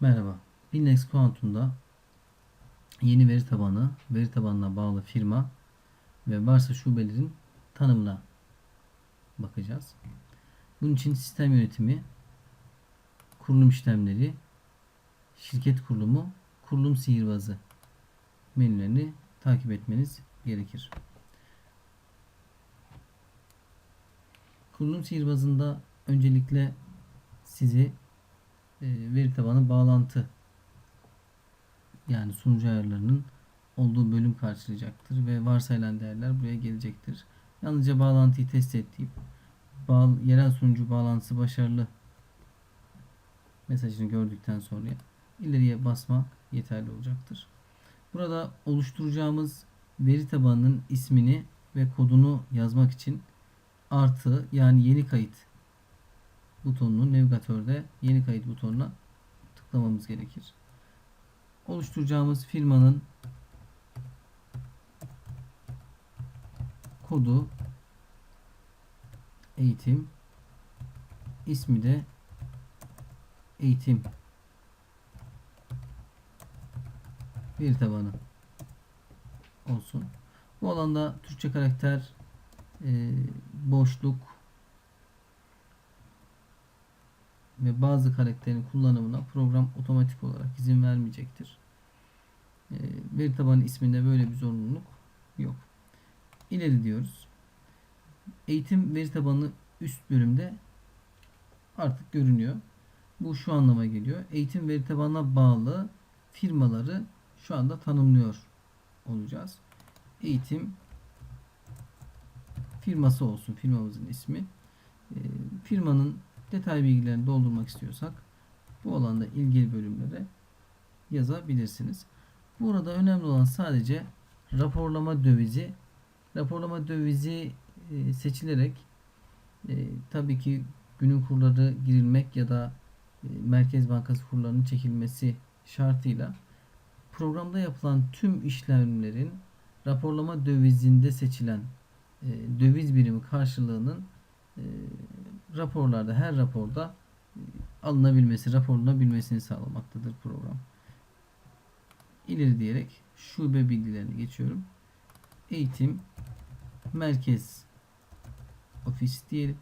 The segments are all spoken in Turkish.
Merhaba. Binlex Quantum'da yeni veri tabanı, veri tabanına bağlı firma ve varsa şubelerin tanımına bakacağız. Bunun için sistem yönetimi, kurulum işlemleri, şirket kurulumu, kurulum sihirbazı menülerini takip etmeniz gerekir. Kurulum sihirbazında öncelikle sizi veri tabanı bağlantı yani sunucu ayarlarının olduğu bölüm karşılayacaktır ve varsayılan değerler buraya gelecektir. Yalnızca bağlantıyı test et deyip bağ, yerel sunucu bağlantısı başarılı mesajını gördükten sonra ileriye basmak yeterli olacaktır. Burada oluşturacağımız veri tabanının ismini ve kodunu yazmak için artı yani yeni kayıt butonunu navigatörde yeni kayıt butonuna tıklamamız gerekir. Oluşturacağımız firmanın kodu eğitim ismi de eğitim veri tabanı olsun. Bu alanda Türkçe karakter e, boşluk ve bazı karakterin kullanımına program otomatik olarak izin vermeyecektir. E, veri tabanı isminde böyle bir zorunluluk yok. İleri diyoruz. Eğitim veri tabanı üst bölümde artık görünüyor. Bu şu anlama geliyor. Eğitim veri tabanına bağlı firmaları şu anda tanımlıyor olacağız. Eğitim firması olsun firmamızın ismi. E, firmanın detay bilgilerini doldurmak istiyorsak bu alanda ilgili bölümlere yazabilirsiniz. Burada önemli olan sadece raporlama dövizi. Raporlama dövizi e, seçilerek e, tabii ki günün kurları girilmek ya da e, Merkez Bankası kurlarının çekilmesi şartıyla programda yapılan tüm işlemlerin raporlama dövizinde seçilen döviz birimi karşılığının raporlarda her raporda alınabilmesi, raporlanabilmesini sağlamaktadır program. İleri diyerek şube bilgilerini geçiyorum. Eğitim merkez ofis diyelim.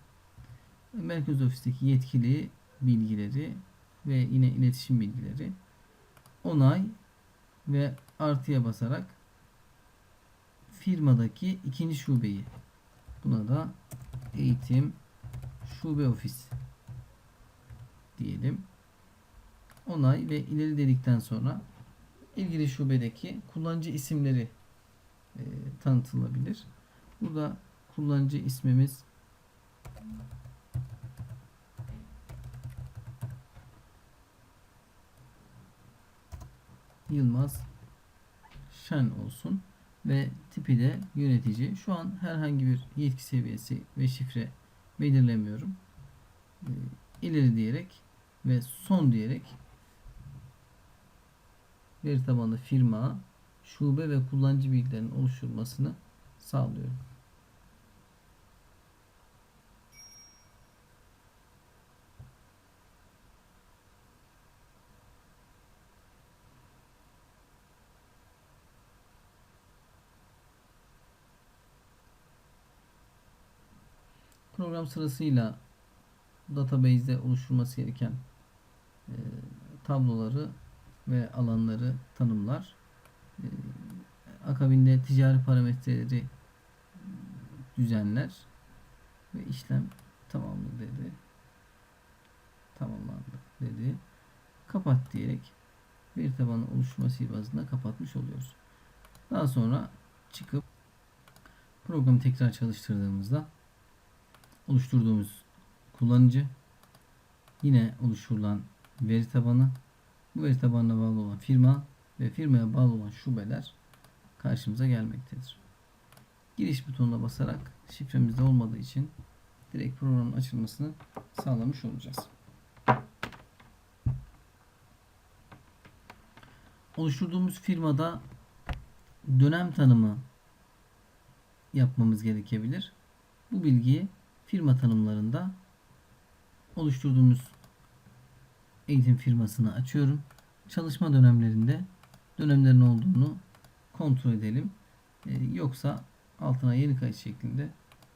Merkez ofisteki yetkili bilgileri ve yine iletişim bilgileri onay ve artıya basarak firmadaki ikinci şubeyi buna da eğitim şube ofis diyelim. Onay ve ileri dedikten sonra ilgili şubedeki kullanıcı isimleri e, tanıtılabilir. Burada kullanıcı ismimiz Yılmaz Şen olsun ve tipi de yönetici. Şu an herhangi bir yetki seviyesi ve şifre belirlemiyorum. Ee, ileri diyerek ve son diyerek veri tabanlı firma, şube ve kullanıcı bilgilerinin oluşturulmasını sağlıyorum. Program sırasıyla database'de oluşturulması gereken e, tabloları ve alanları tanımlar. E, akabinde ticari parametreleri düzenler ve işlem tamamlı dedi. Tamamlandı dedi. Kapat diyerek veri tabanı oluşturma sihirbazında kapatmış oluyoruz. Daha sonra çıkıp programı tekrar çalıştırdığımızda oluşturduğumuz kullanıcı yine oluşturulan veri tabanı bu veri tabanına bağlı olan firma ve firmaya bağlı olan şubeler karşımıza gelmektedir. Giriş butonuna basarak şifremizde olmadığı için direkt programın açılmasını sağlamış olacağız. Oluşturduğumuz firmada dönem tanımı yapmamız gerekebilir. Bu bilgiyi firma tanımlarında oluşturduğumuz eğitim firmasını açıyorum. Çalışma dönemlerinde dönemlerin olduğunu kontrol edelim. Ee, yoksa altına yeni kayıt şeklinde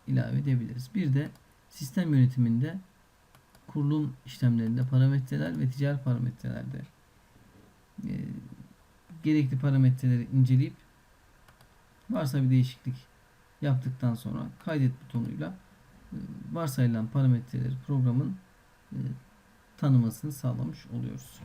ilave edebiliriz. Bir de sistem yönetiminde kurulum işlemlerinde parametreler ve ticari parametrelerde e, gerekli parametreleri inceleyip varsa bir değişiklik yaptıktan sonra kaydet butonuyla varsayılan parametreleri programın e, tanımasını sağlamış oluyoruz.